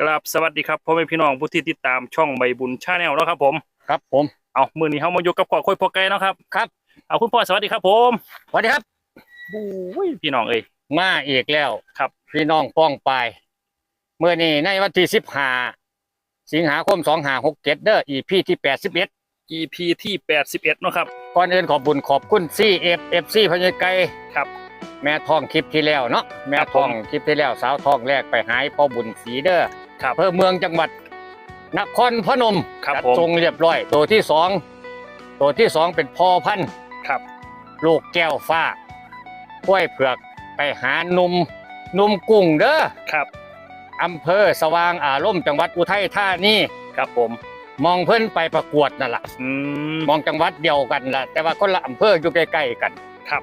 กราบสวัสดีครับพ่อแม่พี่น้องผู้ที่ติดตามช่องใบบุญชาแนลแล้วครับผมครับผมเอามือนี้เฮามาอยู่กับพ่อค่อยพ่อไก่เนาะครับครับ เอาคุณพ่อสวัสดีครับผมสวัสดีครับอุ้ยพี่น้องเอ้ยมาอีกแล้วครับ พี่น้องป้องปายเมื่อนี้ในวันที่สิบห้าสิงหาคมสองหาหกเจ็ดเด้ออีพีที่แปดสิบเอ็ด EP ที่81เนาะครับ ก่อนอื่นขอบบุญขอบคุณซีเอฟเอฟซีพญาไกครับ แม่ทองคลิปที่แล้วเนาะแม่ครับทองผมคลิปที่แล้วสาวทองแรกไปหายพ่อบุญศรีเด้อ ครับอำเภอเมืองจังหวัดนครพนมครับจัดผม ทรงเรียบร้อย ตัวที่สองตัวที่สองเป็นพ่อพันธุ์ครับ ลูกแก้วฟ้าห้วยเผือกไปหาหนุ่มหนุ่มกุ้งเด้อครับ อำเภอสว่างอารมณ์จังหวัดอุทัยธานีครับผม มองเพิ่นไปประกวดนั่นแหละอืม มองจังหวัดเดียวกันละแต่ว่าคนละอำเภออยู่ใกล้ๆกันครับ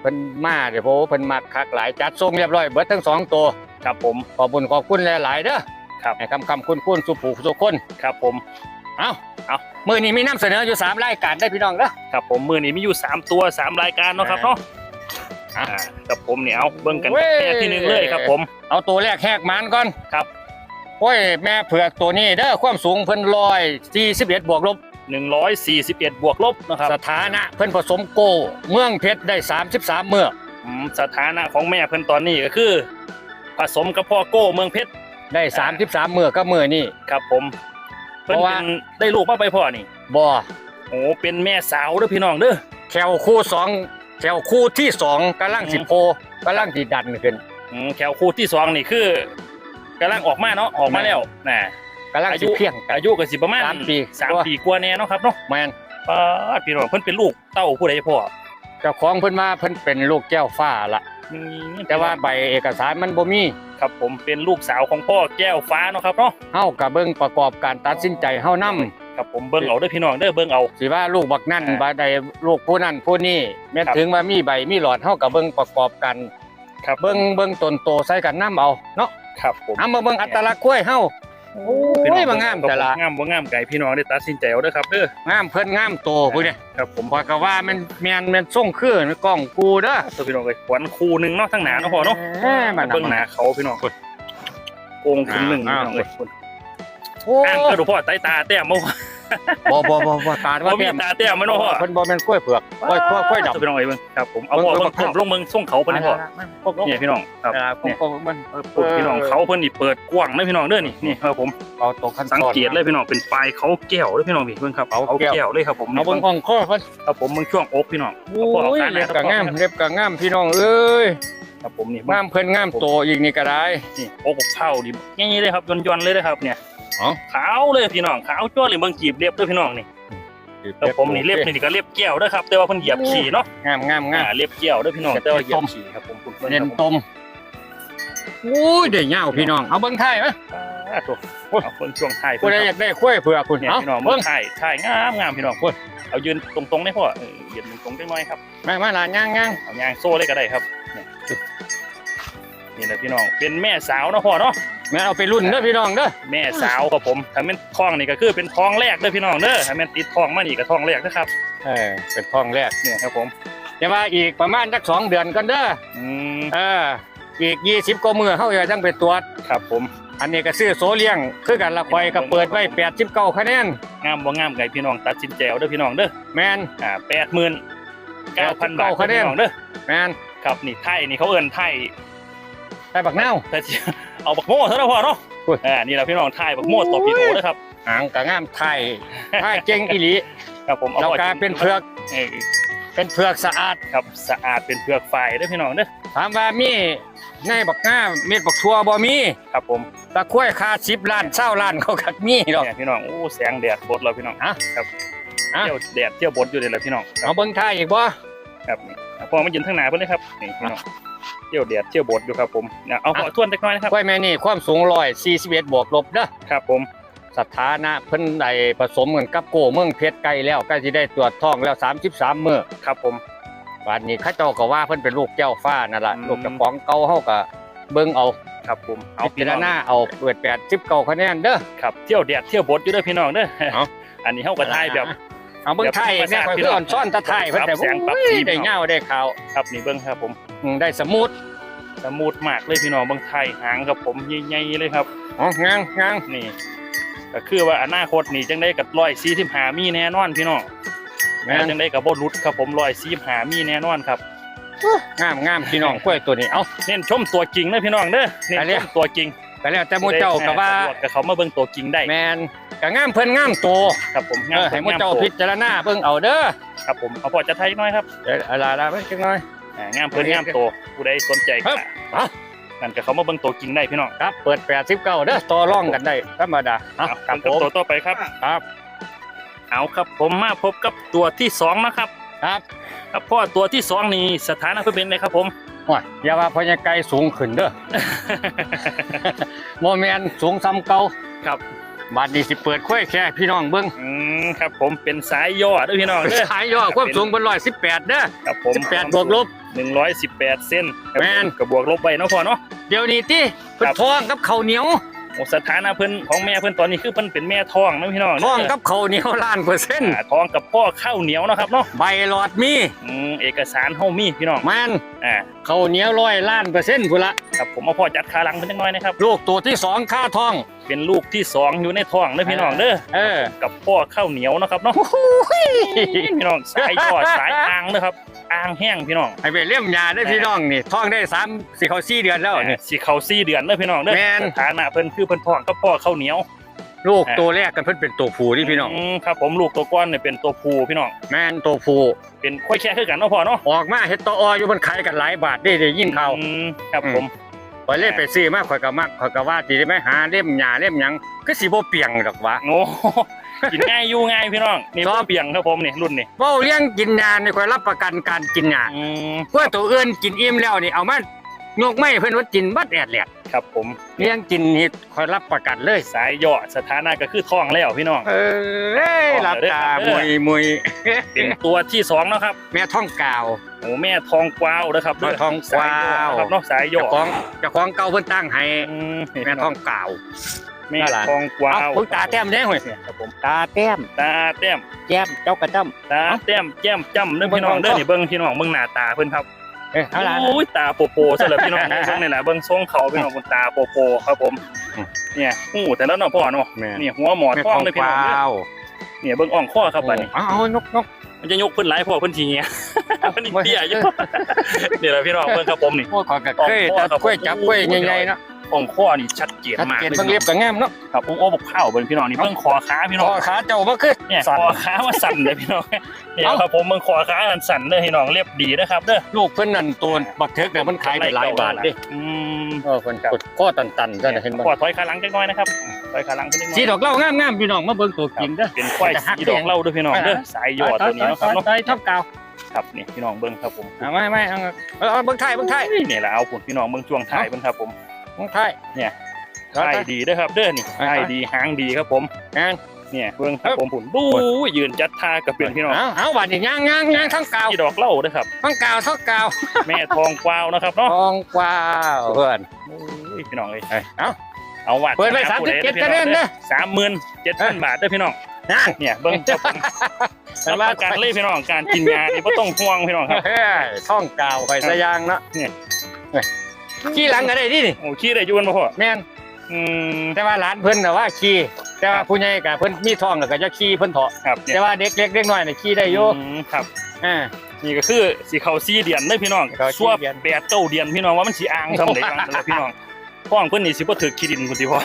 เพิ่นมาเดี๋ยวโหเพิ่นมาคักหลายจัดทรงเรียบร้อยเบิดทั้งสองตัวครับผมขอบคุญขอบคุณหลายๆเด้อ ครับให้คำคำคุณคุณสุผูสุคนครับผมเอ้าเอ้ามื้อนี้มีนำเสนออยู่สามรายการได้อพี่น้องเด้อครับผมมือนี้มีอยู่สามตัวสามรายการเนาะครับเนาะอะอ่ากับผมเนี่ยเอาเบิ่งกันเว้ยแม่ที่หนึ่งเลยครับ ผม เอาตัวแรกแหกหมานก่อนครับโอ้ยแม่เผือกตัวนี้เด้อความสูงเพิ่นร้อยสี่สิบเอ็ดบวกลบ141บวกลบนะครับสถานะเพิ่นผสมโก เมืองเพชรได้สามสิบสามเมื่ออืมสถานะของแม่เพิ่นตอนนี้ก็คือ ผสมกับพ่อโก้เมืองเพชร ได้สามสิบสามเมื่อก็เมื่อนี่ ครับผมเพิ่นเพราะว่า เป็นได้ลูกมาไปพ่อนี่บ่โอ้เป็นแม่สาวเด้อพี่น้องเด้อ แถวคู่สองแถวคู่ที่สองกำลังสิโพกำลังสิดันขึ้นอืมแถวคู่ที่สองนี่คือกำลังออกมาเนาะออกมาแล้วนะกำลังอาสิยุเพียงกัน อายุก็สิประมาณสามปี สามปีกว่าแน่เนาะครับเนาะแมนป้าดพี่น้องเพิ่นเป็นลูกเต้าผู้ใดพ่อเจ้าของเพิ่นมาเพิ่นเป็นลูกแก้วฟ้าละ อืมแต่ว่าใบเอกสารมันบ่มีครับผมเป็นลูกสาวของพ่อแก้วฟ้าเนาะครับเนาะเฮาก็เบิ่งประกอบการตัดสินใจเฮานํครับผมเบิ่งเอาเด้อพี่น้องเด้อเบิ่งเอา สิว่าลูกบักนั่นอ่าบ่ได้ลูกผู้นั่นผู้นี้แม้ครับถึงว่ามีใบมีหลอดเฮาก็เบิ่งประกอบกันครับเบิ่งเบิ่งตนโตใส่กันนํเอาเนาะครับผมเอามาเบิ่งอัตลักษณ์กล้วยเฮา โอ้ยพี่น้มางามแต่ละงามบ่งามไก่พี่น้องได้ตัดสินใจเอาเด้อครับเด้องามเพิ่นงามโตพุ่นเนี่ยครับผมพอยก็ว่ามันแม่นแม่นส่งคือในกล้องกูเด้อตัวพี่น้องเลยขวัญคู่หนึงเนาะทั้งหนาเนาะพ่อเนาะแหม่มันเบิ่งหนาเขาพี่น้องโกงถึงหนึ่งพี่น้องเลยโอ้อ่างกระดูกพ่อไตตาแต้มบ่ บ่บ่บ่บ่ตาบ่ว่ามีแม่นตาแต้มมั้ยเนาะพ่อเพิ่นบ่แม่นกล้วยเผือกกล้วยกล้วยกล้วยดำตัวพี่น้องเอ้ยเบิ่งครับผมเอาพ่อเบิ่เบิ่งงเบิ่งเพิ่มลงเบิ่งส่งเขาเพิ่นให้พ่อเนี่ยพี่น้องครับเออผมเนี่ยผมมันพูดพี่น้องเขาเพิ่นนี่เปิดกว้างนะพี่น้องเด้อนี่นี่ครับผมเอาตกขั้นสังตอนเกตเลยพี่น้องเป็นปลายเขาแก้วเด้อพี่น้องพี่เบิ่งครับเขาเขาแก้วแก้วเลยครับผมเอาเบิ่งของข้อเพิ่นครับผมเบิ่งช่วงอกพี่น้องโอ้เอายขาหน้าเล็บครับก็งามเล็บก็งามพี่น้องเอ้ยครับผมนี่งามเพิ่นงามโตอีกนี่ก็ได้นี่อกเท่าดิง่ายๆเลยครับย่อนๆเลยนะครับเนี่ย อ๋อขาวเลยพี่น้องขาวจ้วเลยเบิ่งกีบเล็บเด้อพี่น้องนี่ครับผมนี่เล็บนี่ก็เล็บแก้วเด้อครับ แต่ว่าเพิ่นเหยียบขี่เนาะงามงามงาอ่ามเล็บแก้วเด้อพี่น้องแต่ว่าเหยียบขี่ครับผมคุณเพิ่นเน้นครับผมตมโอ้ยได้ยาวพี่น้องเอาเบิ่งท้ายมั้ยอ่าถูกเอาเพิ่นช่วงท้ายผู้เพิ่นใดคอรับยากได้กล้วยเผือกคุณเนี่ยเอาพี่น้องเบิ่เบิ่งงท้ายท้ายงามงามพี่น้องเพิ่นเอายืนตรงๆได้พ่อเออยืนตรงๆได้หน่อยครับมามาล่ะย่างย่างเอายางโซ่เลยก็ได้ครับเนี่ยนี่แหละพี่น้อง เป็นแม่สาวเนาะพ่อเนาะ แม่เอาไปรุ่นเด้อพี่น้องเด้อแม่สาวครับผมถ้าแม่นท้องนี่ก็คือเป็นท้องแรกเด้อพี่น้องเด้อถ้าแม่นติดท้องมานี่ก็ท้องแรกนะครับเออเป็นท้องแรกเนี่ยครับผมแต่ว่าอีกประมาณสักสองเดือนกันเด้ออืมเอออีกยี่สิบกว่ามือเขาจะต้องไปตรวจ ครับผมอันนี้ก็ซื้อโซเลี้ยง คือกันละคอยก็เปิดไว้แปดสิบเก้าคะแนนงามบ่งามไก่พี่น้องตัดสินใจเอาเด้อพี่น้องเด้อแมน อ่าแปดหมื่นเก้าพันบาท89คะแนนพี่น้องเด้อแมนครับนี่ไทยนี่เขาเอิ้นไทย ได้บักเน่าแต่สิเอาบักโม่ซะแล้วพอเนาะอุ้ยอ่านี่แหละพี่น้องไทยบักโม่ตบพี่โตเด้อครับหางกะงามไทยไทยเก่งอีหลีครับผมเอาเราพอการเป็นเผือกเออเป็นเผือกสะอาดครับสะอาดเป็นเผือกฝ่ายเด้อพี่น้องเด้อถามว่ามีในบักง่าเม็ดบักทัวบ่มีครับผมตะกล้วยคาสิบล้านเศร้าล้านเขากัดมีหรอกเนี่ยพี่น้องโอ้แสงแดดบดเราพี่น้องอะครับอะเที่ยวแดดเที่ยวบดอยู่เลยแหละพี่น้องคเอารับเบิ่งไทยอีกบ่ครับนี่เอาพอมายืนข้างหน้าเพิ่นเลยครับนี่พี่น้องเที่ยวแดดเที่ยวบดอยู่ครับผมเนี่ยเอาพอทวนเล็กน้อยนะครับกล้วยแม่นี่ความสูงร้อยสี่สิบเอ็ดบวกลบเด้อครับผมสถานะเพิ่นได้ผสมกันกับโกเมืองเพชรไก่แล้วใกล้สิได้ตรวจท้องแล้ว33มื้อครับผมวันนี้เข้าเจ้าก็ว่าเพิ่นเป็นลูกแก้วฟ้านั่นล่ะอืมลูกเจ้าของเก่าเฮาก็เบิ่งเอาครับผมเอาพิพี่จารน้องณาเอาเปิด89คะแนนเด้อครับเที่ยวแดดเที่ยวบดอยู่เด้อพี่น้องเด้อเอาอันนี้เฮาก็ทายแบบเอาเบิ่งไทยแบบธรรมแม่ชาติค่อยพี่คือน้องอ่อนซ่อนตะไทยเพิ่นแต่ครับแสงปรับโอ้ยสีได้เงาได้ขาวครับนี่เบิ่งครับผมอืม ได้สมูทสมูทมากเลยพี่น้องเบิ่งไทยหางครับผมใหญ่ๆเลยครับอ๋องางงางนี่ ก็คือว่าอนาคตนี่จังได้กับร้อยสี่สิบหามีแน่นอนพี่น้องแม่นจังได้กับบ่หลุดครับผมร้อยสี่สิบหามีแน่นอนครับงามงามพี่น้องกล้วยตัวนี้ เอ้าเน้นชมตัวจริงนะพี่น้องเด้อเน้นไปเรีชยกมตัวจริงก็แล้วแต่หมู่เจ้าก็ว่าสะดวกับเขามาเบิ่งตัวจริงได้แมนก็งามเพิ่นงามโตครับผมเออให้หมู่เจ้าตัวพิจารณาเบิ่งเอาเด้อครับผมเอาพอจะไทยน้อยครับเดี๋ยวเอาล่ะล่ะเบิ่งจังหน่อย อ่างามเพิ่นงามโตผู้ใดสนใจครัก็บเอานั่นก็เขามาเบิ่งตัวจริงได้พี่น้องครับเปิด 89เด้อต่อรองกันได้ธรรมดาเอาเอาครับเบิ่งผมตัวต่อไปครับครับ เอาครับผมมาพบกับตัวที่สองนะครับครับครับพ่อตัวที่สองนี่สถานะเพื่อนเป็นไงครับผมโอ้ยอย่าว่าพญาไก่สูงขึ้นเด้อบ่แม่นสูงซ้ำเก่าครับ บาดนี้สิเปิดค่อยแค่พี่น้องเบิ่งอืมครับผมเป็นสายย่อเด้วยพี่น้องเด้อสายย่อความสูงเป็น118เด้อครับผม18บวกลบหนึ่งร้อยสิบแปดเส้นครับแม่นกับบวกลบไปเนาะพ่อเนาะเดี๋ยวนี้ติเพิ่นครับท้องกับข้าวเหนียวโอ้สถานะเพิ่นของแม่เพิ่นตอนนี้คือเพิ่นเป็นแม่ท้องนะพี่น้องท้องเด้กับข้าวเหนียวล้านเปอร์เซ็นต์อ่าท้องกับพ่อข้าวเหนียวเนาะครับเนาะใบหลอดมีอืมเอกสารเฮามีพี่น้องแม่น อ่าข้าวเหนียวร้อยล้านเปอร์เซ็นต์พุ่นละครับผมเอาพ่อจัดขาหลังเพิ่นจักหน่อยนะครับลูกตัวที่สองค่าท้อง เป็นลูกที่สองอยู่ในท้องเด้อพี่น้องเด้อเออ กับพ่อข้าวเหนียวเนาะครับเนาะพี่น้องสายย่อสายอ่างนะครับอ่างแห้งพี่น้องให้ไปเลี้ยมยาได้พี่น้องนี่ท้องได้สามสี่เขาสี่เดือนแล้วนี่ สิเขาสี่เดือนเด้อพี่น้องเด้อแม่น สถานะเพิ่นคือเพิ่นท้องกับพ่อข้าวเหนียว ลูกตัวแรกกันเพิ่นเป็นตัวผู้ที่พี่น้องมครับผมลูกตัวก้อนเนี่ยเป็นตัวผู้พี่น้อง แม่นตัวผู้เป็นค่อยแค่คือกันเนาะพ่อเนาะออกมาเฮ็ดตอออยู่มันขายกันหลายบาทได้ได้ยินข่าวอืมครับอืมผมข่อยเลยไปซื้อมาข่อยก็มักข่อยก็ว่าสิได้ไปหาเล่มหญ้าเล่มหยังคือสิบ่เปียงดอกวะ โอ้กินง่ายอยู่ง่ายพี่น้องนี่ครับพ่อเปียงครับผมนี่รุ่นนี่เว้าเลี้ยงกินยานี่ข่อยรับประกันการกินยาอืมเพื่อตัวอื่นกินอิ่มแล้วนี่เอามา ยกไม่เพิ่นว่ากินบัดแอดแหลดครับผมเลี้ยงกินนี่ข่อยรับประกันเลย สายย่อสถานะก็คือท้องแล้วพี่น้อง เออเอ้ยหลับตาเอมุอยมุยเป็นตัวที่สองเนาะครับ แม่ท้องกาวโอ้แม่ทองกวาวนะครับเด้แม่ทองกวาวสยย่อนะครับเนาะสายย่อเจ้าของเจ้าของเก่าเพิ่นตั้งให้อืมนี่แม่ท้องกาวแม่น่ารักทองกวาเอ้าวเพิ่งตาแต้มแน่ห่วยเนี่ยครับผมตาแต้มตาแต้มแก้มเจ้ากระจ้ตาแต้มแก้มจ้ำเด้อพี่น้องเด้อนี่เบิ่งพี่น้องเบิ่งหน้าตาเพิ่นครับำ เอ้ยเอาล่ะโอ้ยตาโปโปซะแล้วพี่น้องเบิ่งนี่แหละเบิ่งทรงเขาพี่น้องบนตาโปโปครับผมอืมเนี่ยหูแต่แล้วเนาะพ่อเนาะแม่นี่หัวหมอแม่ท้อท้งองเลยพี่กน้องวาเด้อวเนี่ยเบิ่งอ่องข้อครับบัดนี้เอาเอานกนกมันจะยกเพิ่นหลายพ่อเพิ่นทีเงี้ยเพิ่นนี่เตี้ยอยู่นี่แหละพี่น้องเบิ่งครับผมนี่โอ้ยขอยกะเคยแต่กล้วยจับกล้วยใหญ่ๆเนาะ อ่องข้อนี่ชัดเจนชัดมากเจนเบิ่งเรียบก็งามเนาะครับผมโอ้บอกข้าวเบิ่งพี่น้องนี่เบิ่งคอขาพี่น้คองอขาเจ้าบ่คือเนี่ยสั่นคอขาว่าสั่นเลยพี่น้องเนี่ยเอ้าครับผมเบิ่งคอขาอันสั่นเลยพี่น้องเรียบดีนะครับเด้อลูกเพิ่นนั่นตัวบักเทิกเนี่ยมันขายได้หลายบาทเดิอืมเออเพิ่นกดข้อตันๆก็ได้เห็นบ่ขอถอยขาหลังจักหน่อยนะครับถอยขาหลังขึ้นนิดหน่อยสีดอกเหล้างามๆพี่น้องมาเบิ่งตัวจริงเด้อเป็นควายสีดอกเหล่าด้วยพี่น้องเด้อสายยอดตัวนี้เนาะครับเนาะต่อยทับกาวครับนี่พี่น้องเบิ้งครับผมเอาไม่ไม่เอาเอาเอาเบิ่งไทยเบิ่งไทยนี่แหละเอาผลพี่น้องเบิ้งช่วงท้ายเบิ้งครับผม เบิ่งไทยเนี่ยเอาท้ายไทยดีเด้อครับ เด้อนี่เอาท้ายดีหางดีครับผมงานเนี่ยเบิ้งครับผมผุนบู้ยืนจัดท่ากับเป็นพี่น้องเอาเอาบาดนี้ย่างย่างย่างทั้งกาวสีดอกเหล่าเด้อครับทั้งกาวทั้งกาว แม่ทองกวาวนะครับเนาะทองกวาวเพื่อนอุ้ยพี่น้องเลยเอ้ยเอาเอาวัดเปิดไว้37คะแนนเด้อสามหมื่นเจ็ดพันบาทเด้อพี่น้องนั่นเนี่ยเบิ้งครับผมแต่รับว่าประกันเลยพี่น้องการกินยานี่บ่ต้องห่วงพี่น้องครับเฮ้ยท่องกาวไปซะยางเนาะเนี่ยเฮ้ย ขี้หลังก็ได้ดินี่โอ้ขี้ได้อยุ่นบ่พ่อแม่นอืม แต่ว่าหลานเพิ่นน่ะว่าขี้แต่ว่าผู้ใหญ่ก็เพิ่นมีท้องแล้วก็จะขี้เพิ่นเถาะครับเนี่ยแต่ว่าเด็กเล็กเด็กน้อยน่ะขี้ได้อยู่อืมครับ อ่า นี่ก็คือสีเขาซีเดียนเด้อพี่น้องเขาสี่ชั่วเดือน แปดเก้าเดือนพี่น้องว่ามันสีอ่างซ้ำเด็กจังเลยพี่น้อง พ่องเพิ่นนี่สิบ่ถือขี้ดินพุ่นสิพ่อ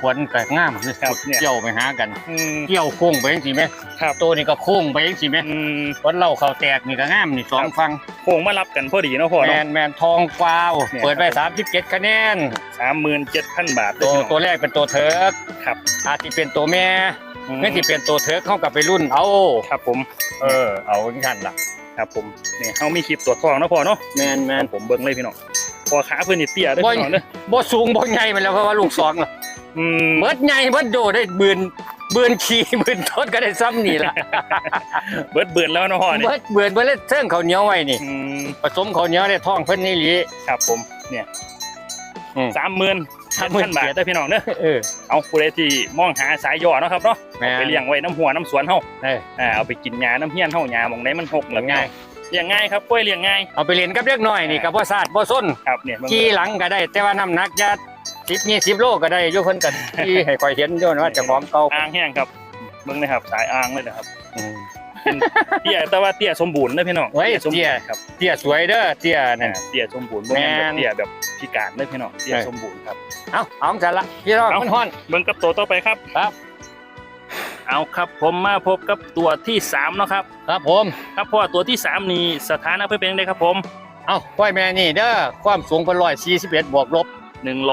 ขวนก็งามนี่ครับเนี่ย เกี่ยวไปหากัน อืม เกี่ยวโค้งไปจังซี่แม่ครับ ตัวนี้ก็โค้งไปจังซี่แม่อืมคนเล่าเขาแตกนี่ก็งามนี่สองฟังโค้งมารับกันพอดีเนาะพ่อแมเนาะ นแมนทองกวาว เนี่ย เปิดไป37คะแนน สามหมื่นเจ็ดพันบาทเด้ตัอวพี่น้องตัวแรกเป็นตัวเทิร์กครับอาจจะเป็นตัวแม่อืมไม่ที่เป็นตัวเทิร์กเข้ากับไปรุ่นเอาครับผม เออเอาอย่างนั้นล่ะ ครับผมนี่เฮามีคลิปตรวจทองเนาะพ่อเนาะแมนแมแม่นนผมเบิ่งเลยพี่น้อง พอขาเพิ่นนี่เตี้ยเด้อบ่ พี่น้องเด้อบ่สูงบ่ใหญ่มันแล้วเพราะว่าลูกสองล่ะอืมเบิดใหญ่เบิดโดได้บืนบืนขี่บืนทดก็ได้ซ้ำนี่ล่ะเบิดเบิ่นแล้วเนาะพ่อนี่เบิดเบือนเบิดเลยเทิงข้าวเหนียวไว้นี่ อืมผสมข้าวเหนียวได้ท้องเพิ่นนี่หลี ครับผมเนี่ยอืมสามหมื่นเจ็ดพันบาทเด้อพี่น้องเด้อเออเอาผู้ใดที่มองหาสายย่อเนาะครับเนาะแม่นไปเลี้ยงไว้น้ำหัวน้ำสวนเฮาเออ อ่าเอาไปกินหญ้าน้ำเฮียนเฮาหญ้าหมองไหนมันหกหรือง่าย เลี้ยงง่ายครับกล้วยเลี้ยงง่ายเอาไปเล่นกับเด็กน้อยนี่ก็บ่ซาดบ่ซนครับเนี่ยเบิ่งขี่หลังก็ได้ แต่ว่าน้ำหนักจะสิบยี่สิบโลก็ได้อยู่เพิ่นกันที่ให้คอยเห็นอยู่นะว่าเจะของเก่าอ่างแห้งครับเบิ่งนะครับสายอ่างเลยนะครับอืม เป็นเตี้ยแต่ว่าเตี้ยสมบูรณ์นะพี่น้องเฮ้ยสมบูรเตี้ยณ์ครับเตี้ยสวยเด้อเตี้ยอ่านั่นเตี้ยสมบูรณ์บ่แม่นแม่แบบน เตี้ยแบบพิการเลยพี่น้องเตี้ยใช่สมบูรณ์ครับ เอาเอาจัดละพี่น้องเอามันฮ้อน เบิ่งกับตัวต่อไปครับครับ เอาครับผมมาพบกับตัวที่สามเนาะครับ ครับผม ครับเพราะว่าตัวที่สามนี่สถานะเพื่อนเป็นยังไงครับผม เอาก้อยแม่นี่เด้อความสูงเพิ่นร้อยสี่สิบเอ็ดบวกลบ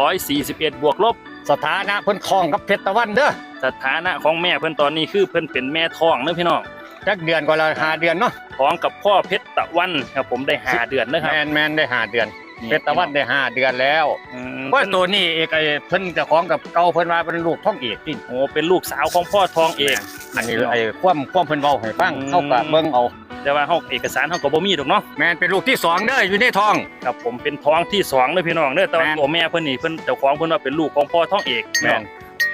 141 บวกลบ สถานะเพิ่นทองกับเพชรตะวันเด้อสถานะของแม่เพิ่นตอนนี้คือเพิ่นเป็นแม่ท้องเด้อพี่น้องจักเดือนก็ละห้าเดือนเนาะท้องกับพ่อเพชรตะวันครับผมได้หาเดือนนะครับแมนแมนได้ห้าเดือน เพชรตะวันได้ห้าเดือนแล้วอืมว่าตัวนี้เอกไอ้เพิ่นเจะของกับเก่าเพิ่นว่าเป็นลูกท้องเอกนี่โอ้เป็นลูกสาวของพ่อท้องเองอันนี้ไอ้ความความเพิ่นเว้าให้ฟังอืมเฮาก็เบิ่งเอา แต่ว่าเฮาเอกสารเฮาก็บ่มีดอกเนาะแมนเป็นลูกที่สองเด้ออยู่ในท้อง ครับผมเป็นท้องที่สองเด้อพี่น้องเด้อแต่ว่าแม่นตัวแม่เพิ่นนี่เพิ่นเจ้าของเพิ่นว่าเป็นลูกของพ่อท้องเอกแม่น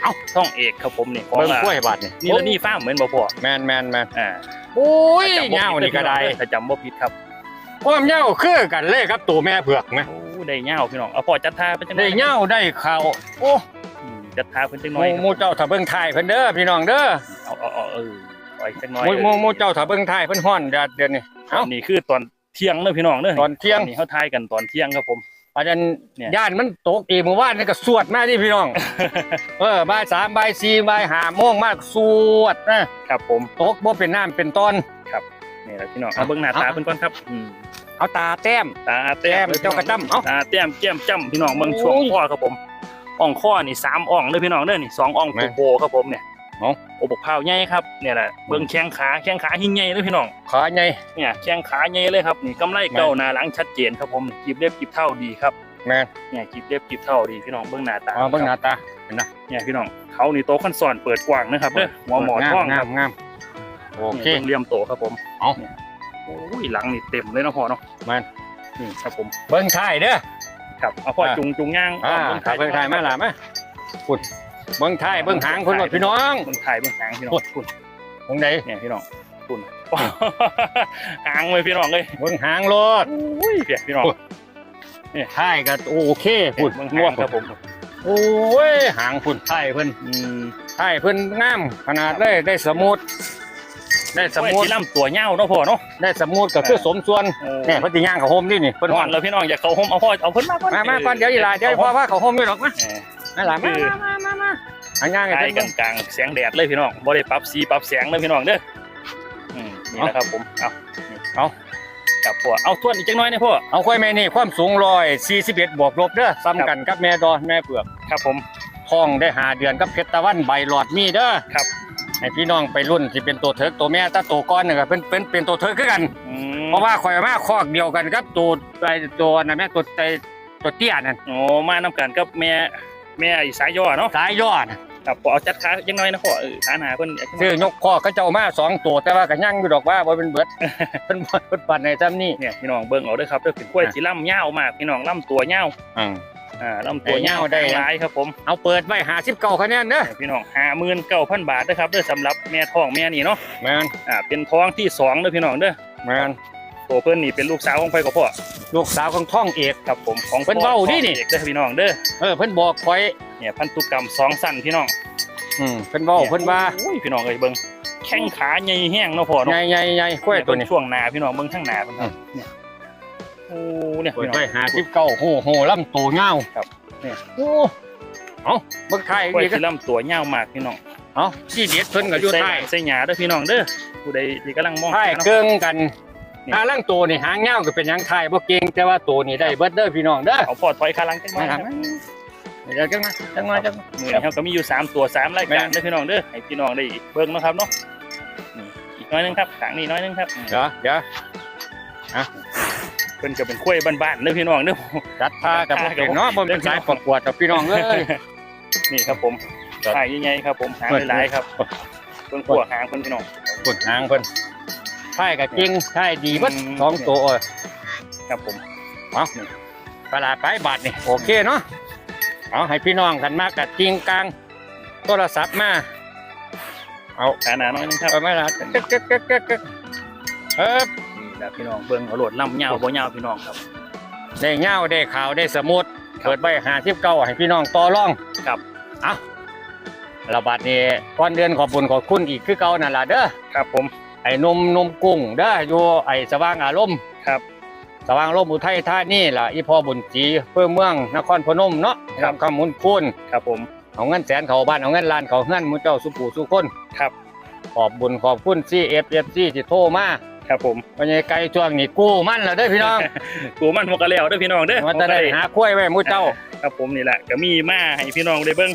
เอ้าท้องเอกครับผมนี่ของเบิ่งอะกล้วยบาดนี่นี่แล้วนี่ฟาร์มเหมือนบ่พ่อแมนแมนแมนอ่าโอ้ยถ้จำบ่เงาผินี่ก็ได้ถ้าจำบ่ผิดครับ ความเงาคือกันเลยครับตัวแม่เผือกไหมโอ้ได้เหย้าพี่น้องเอาพ่อจัดท่าเป็นจังได้เงาได้เข่าโอ้อืมจัดท่าเพิ่นจังหน้อยมู่หมู่เจ้าถ้าเบิ่งทายเพิ่นเด้อพี่น้องเด้อเอาเอาเอาเออปล่อยจังน้อยหมู่หมู่หมู่เจ้าถ้าเบิ่งทายเพิ่นฮ้อนเดือนเดือนนี้เอ้าเอ้านี่คือตอนเที่ยงเด้อพี่น้องเด้อตอนเที่ยง นี่เฮาทายกันตอนเที่ยงครับผมอันนั้นเนี่ย ย่านมันตกอีกเมื่อวานนี่ก็สวดมาที่พี่น้อง เออบ่ายสามบ่ายสี่บ่ายห้าโมงมากสวดนะครับผม ตกบ่เป็นน้ำเป็นตอน นี่แหละพี่น้องเอาเบิ่งหน้าตาเพิ่นก่อนครับอืมเอาตาแต้ม ตาแต้มแต้มเจ้ากระจ้ำเอ้าตาแต้มแก้มจ้ำพี่น้องเบิ่งช่วงโอ้ยข้อครับผมอ่องข้อนี่สามอ่องเด้อพี่น้องเด้อนี่สองอ่องแม่โบโบครับผมเนี่ยเอ้าโอ้บกพร้าวใหญ่ครับเนี่ยแหละเบิ่งแข้งขาแข้งขาหิ้งใหญ่เด้อพี่น้องขาใหญ่เนี่ยแข้งขาใหญ่เลยครับนี่กำไรเก่าหน้าหลังชัดเจนครับผมกีบเล็บกีบเท่าดีครับแม่นเนี่ยกีบเล็บกีบเท่าดีพี่น้องเบิ่งหน้าตาเอาเบิ่งหคน้ารับตาเห็นนะเนี่ยพี่น้องเขานี่โตขั้นสอนเปิดกว้างนะครับเด้อหัวหมอท้องงาครัมบงาม โอเคนี่บิ่งเหลี่ยมโตครับผมเอานี่ยโอ้ยหลังนี่เต็มเลยเนาะพ่อเนาะแม่นนี่ครับผมเบิ่งทายเด้อครับเอาพ่ออ่าจุงจุงย่างอ่าเบิ่งถ้าเบิ่งทายมาล่ะมาพุ่นเบิ่งทายเบิ่งหางเพิ่นว่าพี่น้องเบิ่งถ่ายเบิ่งหางพี่น้องพุ่นคุณตรงไหนเนี่ยพี่น้องคุณหางเลยพี่น้องเลยเบิ่งหางโลดอุ้ยเปียกพี่น้องทายก็โอเคพุ่นเบิ่งม่วหางงครับผมโอ้ยหางพุ่นทายเพิ่นอืมทายเพิ่นงามขนาดเลยได้สมุด ได้สสมุมุดดลำตัวเงาเนาะพ่อเนาะ ได้สมุดก็คือสมส่วนโอ้เนี่ยเพิ่นสิย่างเขาโฮมนี่นี่เพิ่เพิ่นนหฮ้ออนนแล้วพี่น้องอยากเข้าห้องเอาพ่อเอาเพิ่นมาก่อนมามาก่อนเดี๋ยวอีหลาเดี๋ยวพ่อว่าเขาโฮมนี่หรอกมาเออมาหลานมาคือมามามาอันย่างให้ถ่ายเพิ่นกัเบิ่นงกลางแสงแดดเลยพี่น้องบ่ได้ปรับสีปรับแสงเลยพี่น้องเด้ออืมนี่นะครับผมเอานี่เอาครับพ่อเอาทวนอีกจังน้อยนะพ่อเอาค่อยแม่นี่ความสูง141บวกลบเด้อซ้ำกันกับแม่ดอแม่เปลือกครับผม ท้องได้หาเดือนกับเพชรตะวันใบหลอดมีเด้อครับ ให้พี่น้องไปรุ่นสิเป็นตัวเถิกตัวแม่ถ้าตัวก้อนนี่ก็เป็นเป็นเป็นตัวเถิกคือกัน อืมเพราะว่าข่อยมาคอกเดียวกันครับตัวไอ้ตัวนั่นแม่ตัวไอ้ตัวเตี้ยนั่นโอ้มานํกันกับแม่แม่อีสายย่อเนาะสายยอดครับพ่อเอาจัดขาจังน้อยนะพ่อเออขาหน้าเพิ่นเอาจังน้ซื้อยอยกคอเขาเจ้ามาสองตัวแต่ว่าก็ยังอยู่ดอกว่าบ่เป็นเบิดเพิ่นบ่เพิ่นปันในซ้ำนี่เนี่ยพี่น้องเบิ่งเอาเด้อครับเด้อเป็นกล้วยอะสีล่ำยาวมากพี่น้องล่ำตัวยาว อืม อ่าล่ำตัวยาวไอ้ยาวได้หลายครับผมเอาเปิดไว้59คะแนนเด้อเนี่ยพี่น้องห้าหมื่นเก้าพันบาทนะครับเด้อสำหรับแม่ท้องแม่นี่เนาะแม่นอ่าเป็นท้องที่สองเด้อพี่น้องเด้อแม่นตัวเพิ่นนี่เป็นลูกสาวของไผกับพ่อลูกสาวของท่องเอกครับผมของเพิ่นพ่อเว้าดินี่เอกเด้อพี่น้องเด้อเออเพิ่นบอกข่อยเนี่ยพันธุกรรมสองสั้นพี่น้องอืมเพิ่นเว้าเพิ่นว่าโอ้ยพี่น้องเอ้ยเบิ่งแข้งขาใหญ่แห้งเนาะพ่อใหเนาะญ่ใหญ่ใหญ่กล้วยตัวนี้เบิ่งช่วงหน้าพี่น้องเบิ่งทั้งหน้าเพิ่นครับเนี่ยโอ้เนี่ยเปิดพี่น้องไว้59โหโหลำโตเงาครับเนี่ยโอ้เอาเบิ่งไทยกล้วยดีก็ที่ลำตัวยาวมากพี่น้องเอาที่เด็ดเพิ่นก็อยู่ไทยใส่หญ้าเด้อพี่น้องเด้อผู้ใดที่กำลังมองไทยหาเนาะ เกิงกันนี่ถ้าล่างตัวนี่หางเงาก็เป็นหยังไทยบ่เก่งแต่ว่าตัวนี่ได้เบิดเด้อพี่น้องเด้อเอาพอถอยขาหลังจังหน่อยนะครับเดี๋ยวจังมาจังมาจังมามือนี้เขาก็มีอยู่สามตัวสามรายการเด้อพี่น้องเด้อให้พี่น้องได้เบิ่งเนาะครับเนาะนี่อีกน้อยหนึงครับขางนี้น้อยหนึงครับ เดี๋ยวเดี๋ยวเพิ่นก็เป็นกล้วยบ้านๆเด้อพี่น้องเด้อจัดพากับพวกเก่งเนาะบ่เป็นสายประกวดกับพี่น้องเอ้ยนี่ครับผมครับหายใหญ่ๆครับผมหางหลายๆครับเพิ่นขัวหางเพิ่นพี่น้องกดหางเพิ่นไทยก็จริงไทยดีเบิดอืมสองตัวเอ้ยครับผมเอาตลาดไปบาทนี่โอเคเนาะเอาให้พี่น้องกันมากกับจริงกลางโทรศัพท์มาเอาขาหนาน้อยหนึงครับเอาไม่ละกึกกึกกึกกึกกึกเออ นี่แหละพี่น้องเบิ่งเอาโหลดลำยาวบ่ยาวพี่น้องครับ ได้เงาได้ขาวได้สมุดเปิดไว้หาสิบเก้าให้พี่น้องต่อรองครับเอาระบาดนี้ก่อนเดือนขอบคุญขอบคุณอีกคือเก่านั่นล่ะเด้อครับผมไอ้หนมนมกุ้งเด้ออยู่ไอ้สว่างอารมณ์ครับ สว่างอารมณ์อุทัยธานีล่ะอีพ่อบุญจีเพื่อเมืองนครพนมเนาะครับคำมุนคุณครับผมเอาเงินแสนเขาบ้านเอาเงินล้านเขาเงินหมูเจ้าสุปูสุคนครับขอบบุญขอบคุณซีเอฟเอฟซีที่โทรมา ครับผมวันนี้ไกลช่วงนี้กู้มันแล้วเด้อพี่น้อง กูมันหัวกะแล้วเด้อพี่น้องเด้อมันจะได้หาคุ้ยไว้หมูเจ้าครับผมนี่แหละก็มีมาให้พี่น้องได้เบิ่ง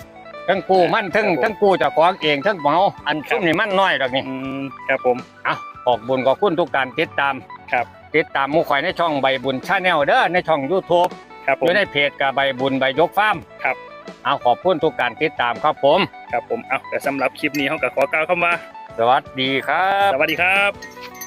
ทั้งกู้มันทั้งครับผม ทั้งกู้เจากของเองทั้งเหมาอันครับซุ่มนี่มันน้อยดอกนี่อืมครับผมเอาขอบบุญขอบคุณทุกการติดตามครับ ติดตามหมูข่อยในช่องใบบุญชาแนลเด้อในช่อง YouTube ครับผอม ยู่ในเพจกับใบบุญใบยกฟาร์มครับ เอาขอบคุณทุกการติดตามครับผม ครับผมเอาแต่สำหรับคลิปนี้เขาก็ขอกล่าวคำว่า สวัสดีครับ สวัสดีครับ